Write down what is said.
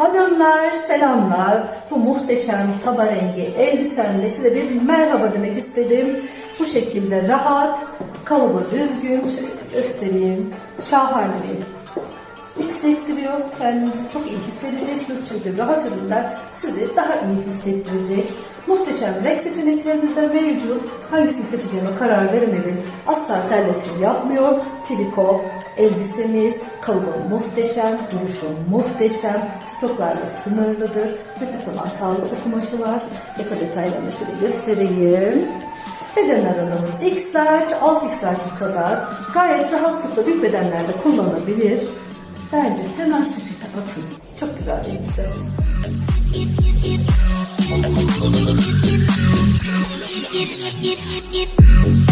Hanımlar selamlar. Bu muhteşem taba rengi elbisemle size bir merhaba demek istedim. Bu şekilde rahat, kalıbı düzgün, şöyle göstereyim. Şahane bir hissettiriyor. Kendinizi çok iyi hissedeceksiniz çünkü rahat ürünler sizi daha iyi hissettirecek. Muhteşem renk seçeneklerimiz de mevcut. Hangisini seçeceğime karar veremedim. Asla terletme yapmıyor. Triko elbisemiz, kalıbı muhteşem, duruşu muhteşem, stoklarla sınırlıdır. Nefes alan sağlıklı kumaşı var. Yaka detaylarını şöyle göstereyim. Beden aralığımız X large, alt X large'a kadar gayet rahatlıkla büyük bedenlerde kullanılabilir. Bence hemen sepete atın. Çok güzel bir elbise. If